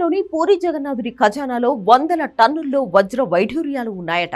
ఒడిశాలోని పూరి జగన్నాథుడి ఖజానాలో వందల టన్నుల్లో వజ్ర వైఢూర్యాలు ఉన్నాయట.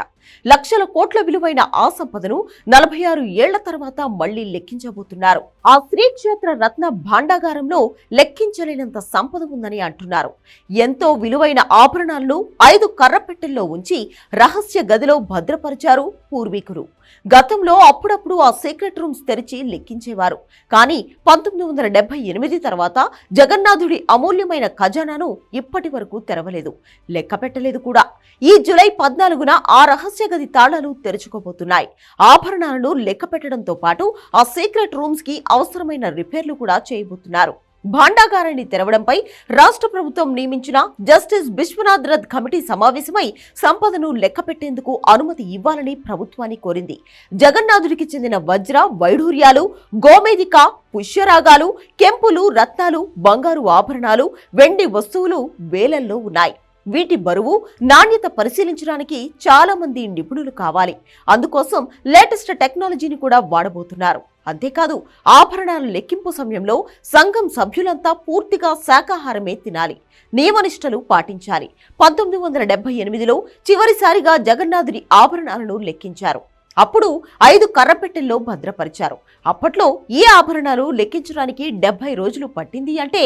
లక్షల కోట్ల విలువైన ఆ సంపదను నలభై ఆరు ఏళ్ళ తర్వాత మళ్ళీ లెక్కించబోతున్నారు. ఆ శ్రీక్షేత్ర రత్న భాండాగారంలో లెక్కించలేనంత సంపద ఉందని అంటున్నారు. ఎంతో విలువైన ఆభరణాలను ఐదు కర్రపెట్టెల్లో ఉంచి రహస్య గదిలో భద్రపరిచారు పూర్వీకులు. గతంలో అప్పుడప్పుడు ఆ సీక్రెట్ రూమ్స్ తెరిచి లెక్కించేవారు. కానీ పంతొమ్మిది వందల డెబ్బై ఎనిమిది తర్వాత జగన్నాథుడి అమూల్యమైన ఖజానాను ఇప్పటి వరకు తెరవలేదు. లెక్క పెట్టలేదు కూడా. ఈ జులై పద్నాలుగున ఆ రహస్య గది తాళాలు తెరుచుకోబోతున్నాయి. ఆభరణాలను లెక్క పెట్టడంతో పాటు ఆ సీక్రెట్ రూమ్స్కి అవసరమైన రిపేర్లు కూడా చేయబోతున్నారు. భాండాగారాన్ని తెరవడంపై రాష్ట్ర ప్రభుత్వం నియమించిన జస్టిస్ విశ్వనాథ్ రథ్ కమిటీ సమావేశమై సంపదను లెక్కపెట్టేందుకు అనుమతి ఇవ్వాలని ప్రభుత్వాన్ని కోరింది. జగన్నాథుడికి చెందిన వజ్ర వైఢూర్యాలు గోమేదిక పుష్యరాగాలు కెంపులు రత్నాలు బంగారు ఆభరణాలు వెండి వస్తువులు వేలల్లో ఉన్నాయి. వీటి బరువు నాణ్యత పరిశీలించడానికి చాలా మంది నిపుణులు కావాలి. అందుకోసం లేటెస్ట్ టెక్నాలజీని కూడా వాడబోతున్నారు. అంతేకాదు ఆభరణాల లెక్కింపు సమయంలో సంఘం సభ్యులంతా పూర్తిగా శాకాహారమే తినాలి. నియమనిష్టలు పాటించాలి. పంతొమ్మిది వందల డెబ్బై ఎనిమిదిలో చివరిసారిగా జగన్నాథుడి ఆభరణాలను లెక్కించారు. అప్పుడు ఐదు కర్రపెట్టెల్లో భద్రపరిచారు. అప్పట్లో ఈ ఆభరణాలు లెక్కించడానికి డెబ్బై రోజులు పట్టింది అంటే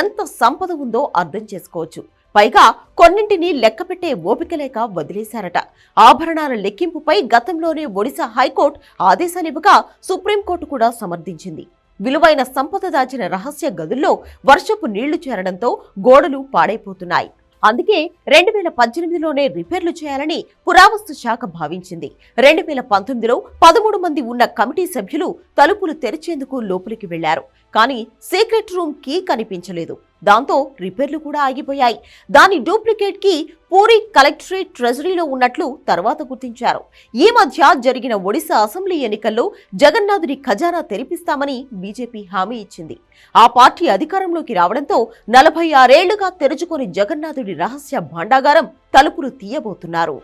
ఎంత సంపద ఉందో అర్థం చేసుకోవచ్చు. పైగా కొన్నింటిని లెక్కపెట్టే ఓపిక లేక వదిలేశారట. ఆభరణాల లెక్కింపుపై గతంలోనే ఒడిశా హైకోర్టు ఆదేశాలివ్వగా సుప్రీంకోర్టు కూడా సమర్థించింది. విలువైన సంపద దాచిన రహస్య గదుల్లో వర్షపు నీళ్ళు చేరడంతో గోడలు పాడైపోతున్నాయి. అందుకే రెండు వేల పద్దెనిమిదిలోనే రిపేర్లు చేయాలని పురావస్తు శాఖ భావించింది. రెండు వేల పంతొమ్మిదిలో పదమూడు మంది ఉన్న కమిటీ సభ్యులు తలుపులు తెరిచేందుకు లోపలికి వెళ్ళారు. కానీ సీక్రెట్ రూమ్ కీ కనిపించలేదు. దాంతో రిపేర్లు కూడా ఆగిపోయాయి. దాని డూప్లికేట్కి పూరి కలెక్టరేట్ ట్రెజరీలో ఉన్నట్లు తర్వాత గుర్తించారు. ఈ మధ్య జరిగిన ఒడిశా అసెంబ్లీ ఎన్నికల్లో జగన్నాథుడి ఖజానా తెరిపిస్తామని బీజేపీ హామీ ఇచ్చింది. ఆ పార్టీ అధికారంలోకి రావడంతో నలభై ఆరేళ్ళుగా తెరుచుకొని జగన్నాథుడి రహస్య భాండాగారం తలుపులు తీయబోతున్నారు.